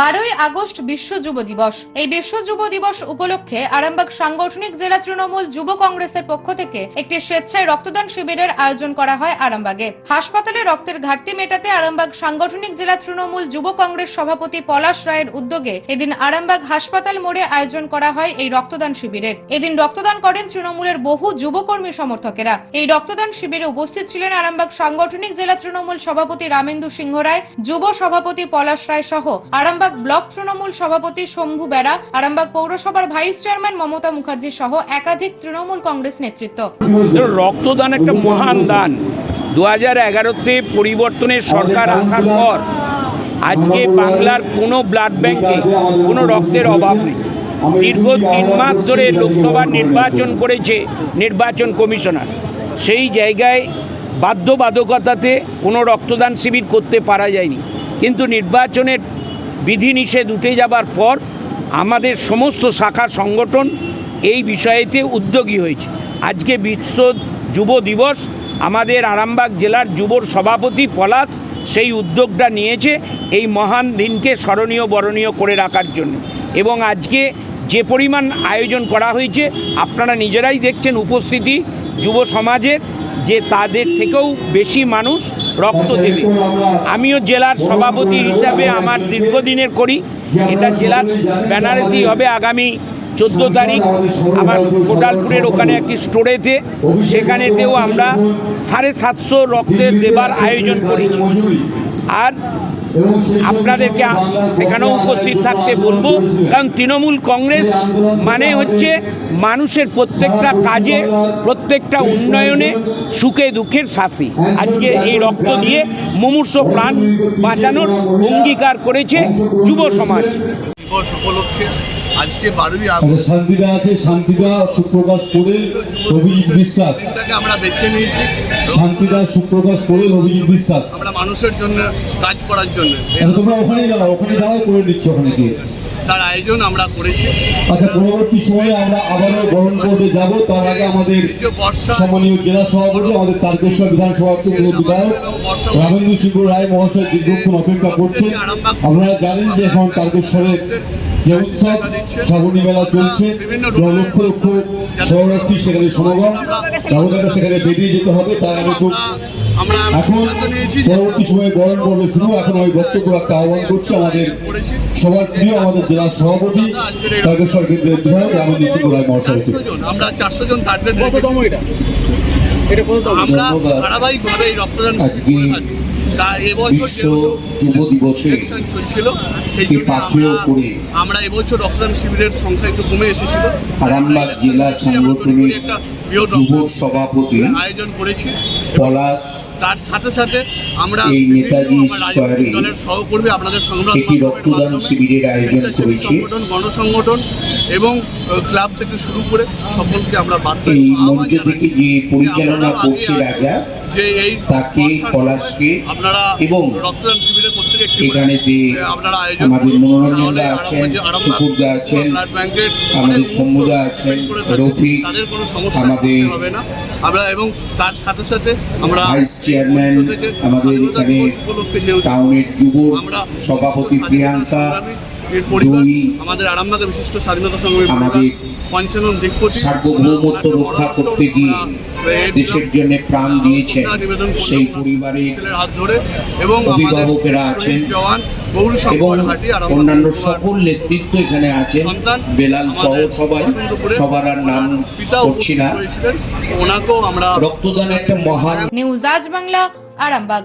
বারোই আগস্ট বিশ্ব যুব দিবস। এই বিশ্ব যুব দিবস উপলক্ষে আরামবাগ সাংগঠনিক জেলা তৃণমূল যুব কংগ্রেসের পক্ষ থেকে একটি স্বেচ্ছায় রক্তদান শিবিরের আয়োজন করা হয় আরামবাগে। হাসপাতালে রক্তের ঘাটতি মেটাতে আরামবাগ সাংগঠনিক জেলা তৃণমূল যুব কংগ্রেস সভাপতি পলাশ রায়ের উদ্যোগে এদিন আরামবাগ হাসপাতাল মোড়ে আয়োজন করা হয় এই রক্তদান শিবিরের। এদিন রক্তদান করেন তৃণমূলের বহু যুবকর্মী সমর্থকেরা। এই রক্তদান শিবিরে উপস্থিত ছিলেন আরামবাগ সাংগঠনিক জেলা তৃণমূল সভাপতি রামেন্দু সিংহ রায়, যুব সভাপতি পলাশ রায় সহ আরামবাগ ব্লক তৃণমূল সভাপতি শম্ভু বেড়া, আরামবাগ পৌরসভার ভাইস চেয়ারম্যান মমতা মুখার্জি সহ একাধিক তৃণমূল কংগ্রেস নেতৃত্ব। রক্তদান একটা মহান দান। দু হাজার এগারোতে পরিবর্তনের সরকার আসার পর আজকে বাংলার কোনো ব্লাড ব্যাংকে কোনো রক্তের অভাব নেই। দীর্ঘ তিন মাস ধরে লোকসভা নির্বাচন করেছে নির্বাচন কমিশনার। সেই জায়গায় বাধ্যবাধকতাতে কোনো রক্তদান শিবির করতে পারা যায়নি। কিন্তু নির্বাচনের বিধিনিষেধ উঠে যাবার পর আমাদের সমস্ত শাখা সংগঠন এই বিষয়েতে উদ্যোগী হয়েছে। আজকে বিশ্ব যুব দিবস, আমাদের আরামবাগ জেলার যুবর সভাপতি পলাশ সেই উদ্যোগটা নিয়েছে এই মহান দিনকে স্মরণীয়, বরণীয় করে রাখার জন্য। এবং আজকে যে পরিমাণ আয়োজন করা হয়েছে, আপনারা নিজেরাই দেখছেন উপস্থিতি যুব সমাজের। যে তাদের থেকেও বেশি মানুষ রক্ত দেবে। আমিও জেলার সভাপতি হিসাবে আমার দীর্ঘদিনের করি। এটা জেলার ব্যানারেতেই হবে আগামী চোদ্দ তারিখ। আমার কোটালপুরের ওখানে একটি স্টোরেতে, সেখানেতেও আমরা সাড়ে সাতশো রক্তের দেবার আয়োজন করেছি। আর আপনাদেরকে সেখানেও উপস্থিত থাকতে বলব কারণ তৃণমূল কংগ্রেস মানে হচ্ছে মানুষের প্রত্যেকটা কাজে প্রত্যেকটা উন্নয়নে সুখে দুঃখের শাসী। আজকে এই রক্ত দিয়ে মুমূর্ষ প্রাণ বাঁচানোর অঙ্গীকার করেছে যুব সমাজ। দিবস উপলক্ষে আজকে বারোই আগস্ট। শান্তিদা আছে শান্তিদা সুপ্রকাশ করে অভিজিৎ বিশ্বাস। আমরা বেছে নিয়েছি। শান্তিদা সুপ্রকাশ করে অভিজিৎ বিশ্বাস। আমরা মানুষের জন্য কাজ করার জন্য। আচ্ছা তোমরা ওখানেই দাঁড়াও ওখানে দাঁড়াও করে নিচ্ছি ওখানে গিয়ে। তার আয়োজন আমরা করেছি। আচ্ছা পরবর্তী সময়ে আমরা আবারও গ্রহণ করতে যাব। তার আগে আমাদের সম্মানীয় জেলা সভাপতি আমাদের তারকেশ্বর বিধানসভা কেন্দ্রের বিধায়ক রামেন্দ্র সিংহ রায় মহাশয় দীর্ঘক্ষণ অপেক্ষা করছেন। আপনারা জানেন যে এখন তারকেশ্বরের যে উৎসব শ্রাবণী মেলা চলছে। লক্ষ লক্ষ শরণার্থী সেখানে সমাগম। সেখানে বেরিয়ে যেতে হবে। তার আগে খুব এখন পরবর্তী সময়ে বরণ পর্ব শুরু এখন আমি বক্তব্য একটা আহ্বান করছি আমাদের সবার প্রিয় আমাদের জেলা সভাপতি তারকেশ্বর কেন্দ্রের বিধায়ক রামেন্দ্র সিংহ রায় মহাশয়কে চারশো জন আমরা চারশো জন কততম আমরা ধারাবাহিকভাবে এই রক্তদান আজকে বিশ্ব যুব দিবসে চলছিল সেই করে আমরা এবছর রক্তদান শিবিরের সংখ্যা একটু কমে এসেছিল। আরামবাগ জেলা সাংগঠনিক যুব সভাপতি আয়োজন করেছি। পলাশ তার সাথে সাথে আমরা এই নেতাজি স্কয়ারে দলের সহকর্মী আপনাদের সংগ্রাম একটি রক্তদান শিবিরের আয়োজন করেছি। সংগঠন গণসংগঠন এবং ক্লাব থেকে শুরু করে সকলকে আমরা বার্তা এই মঞ্চ থেকে যে পরিচালনা করছে রাজা যে এই তাকে, পলাশকে এবং রক্তদান শিবিরের প্রত্যেকে এখানে যে আপনারা আয়োজন আমাদের তাহলে আছেন, আরামবাগ- আরামবাগ সুকুরদা আছেন, আমাদের মুহূর্ত আছেন। রফিক, তাদের কোনো সমস্যা আমাদের হবে না আমরা এবং তার সাথে সাথে আমরা ভাইস চেয়ারম্যান আমাদের এখানে টাউনের যুব সভাপতি প্রিয়াঙ্কা দুই আমাদের আরামবাগের বিশিষ্ট স্বাধীনতা সংগ্রামী আমাদের পঞ্চানন দিকপতি সার্বভৌমত্ব রক্ষা করতে গিয়ে দেশের জন্য প্রাণ দিয়েছেন? সেই পরিবারের হাত ধরে এবং অভিভাবকেরা আছেন এবং অন্যান্য সকল নেতৃত্ব এখানে আছেন। সন্তান বেলাল সহ সবাই সবার আর নাম করছি না। রক্তদান একটা মহান নিউজ আজ বাংলা আরামবাগ।